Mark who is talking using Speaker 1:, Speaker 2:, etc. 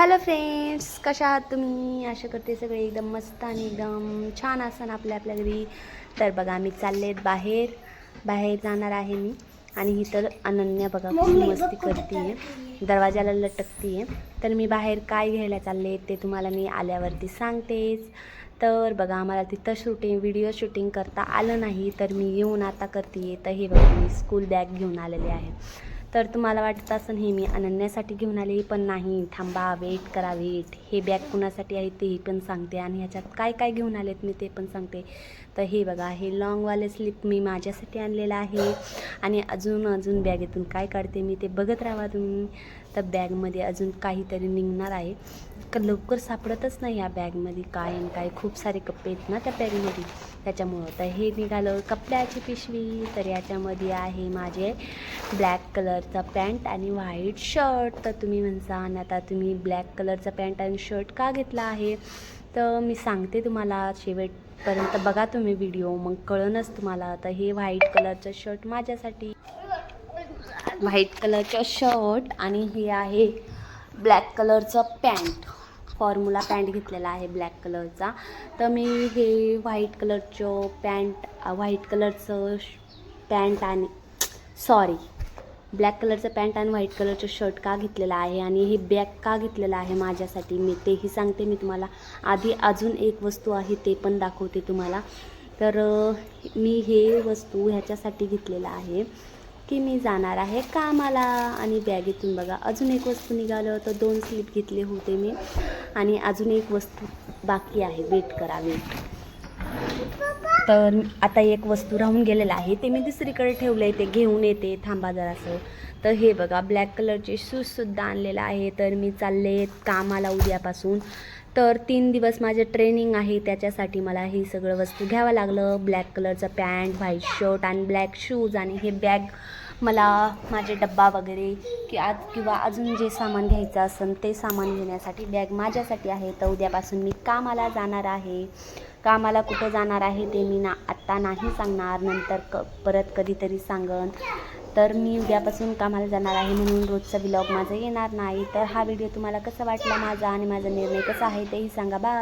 Speaker 1: Hello friends कशा आहात तुम्ही? आशा करते सगळे एकदम मस्त आणि एकदम छान असन आपल्या आपल्या घरी. तर बघा मी चाललेत बाहेर. बाहेर जाणार आहे मी. आणि ही तर अनन्या बघा खूप मस्ती करते दरवाजाला लटकते तर मी बाहेर काय घ्यायला चालले ते तुम्हाला मी आल्यावरती सांगतेच. तर बघा आम्हाला तिथं शूटिंग व्हिडिओ शूटिंग करता आलं नाही. तर मी येऊन आता करते तर हे बघा मी स्कूल बॅग घेऊन आलेले आहे. तर तुम्हाला वाटत असं हे मी अनन्यासाठी घेऊन आले पण नाही थांबा वेट करा वेट हे बॅग कुणासाठी आहे तेही पण सांगते आणि ह्याच्यात काय काय घेऊन आलेत मी ते पण सांगते. तर हे बघा हे लॉंगवाले स्लिप मी माझ्यासाठी आणलेलं आहे आणि अजून अजून बॅगेतून काय काढते मी ते बघत राहा तुम्ही. तर बॅगमध्ये अजून काहीतरी निघणार आहे. का लवकर सापडतच नाही या बॅगमध्ये काय आणि काय खूप सारे कप्पे आहेत ना त्या बॅगमध्ये त्याच्यामुळं तर हे निघालं कपड्याची पिशवी. तर याच्यामध्ये आहे माझे ब्लॅक कलर कलरचा पॅन्ट आणि व्हाईट शर्ट. तर तुम्ही म्हणसान आता तुम्ही ब्लॅक कलरचा पॅन्ट आणि शर्ट का घेतला आहे? तर मी सांगते तुम्हाला शेवटपर्यंत. बघा तुम्ही व्हिडिओ मग कळणच तुम्हाला. तर हे व्हाईट कलरचं शर्ट माझ्यासाठी. व्हाईट कलरचं शर्ट आणि हे आहे ब्लॅक कलरचं पॅन्ट. फॉर्म्युला पॅन्ट घेतलेला आहे ब्लॅक कलरचा. तर मी हे व्हाईट कलरचं पॅन्ट व्हाईट कलरचं पॅन्ट आणि सॉरी ब्लॅक कलरचं पॅन्ट आणि व्हाईट कलरचं शर्ट का घेतलेलं आहे आणि हे बॅग का घेतलेलं आहे माझ्यासाठी? मी तेही सांगते मी तुम्हाला. आधी अजून एक वस्तू आहे ते पण दाखवते तुम्हाला. तर मी हे वस्तू ह्याच्यासाठी घेतलेलं आहे की मी जाणार आहे कामाला. आणि बॅगेतून बघा अजून एक वस्तू निघालं तर दोन स्लिप घेतले होते मी. आणि अजून एक वस्तू बाकी आहे. वेट करा वेट. तर आता एक वस्तू राहून गेलेलं आहे ते मी दुसरीकडे ठेवलं आहे ते घेऊन येते थांबा जरासं. तर हे बघा ब्लॅक कलरचे शूजसुद्धा आणलेलं आहे तर मी चालले कामाला उद्यापासून. तर तीन दिवस माझे ट्रेनिंग आहे त्याच्यासाठी मला हे सगळं वस्तू घ्यावं लागलं. ब्लॅक कलरचं पॅन्ट व्हाईट शर्ट आणि ब्लॅक शूज आणि हे बॅग मला माझे डब्बा वगैरे की आज किंवा अजून जे सामान घ्यायचं असेल ते सामान घेण्यासाठी बॅग माझ्यासाठी आहे. तर उद्यापासून मी कामाला जाणार आहे. कामाला कुठं जाणार आहे ते मी ना आत्ता नाही सांगणार. नंतर क परत कधीतरी सांगन. तर मी उद्यापासून कामाला जाणार आहे म्हणून रोजचा ब्लॉग माझा येणार नाही. तर हा व्हिडिओ तुम्हाला कसा वाटला? माझा आणि माझा निर्णय कसा आहे तेही सांगा. बा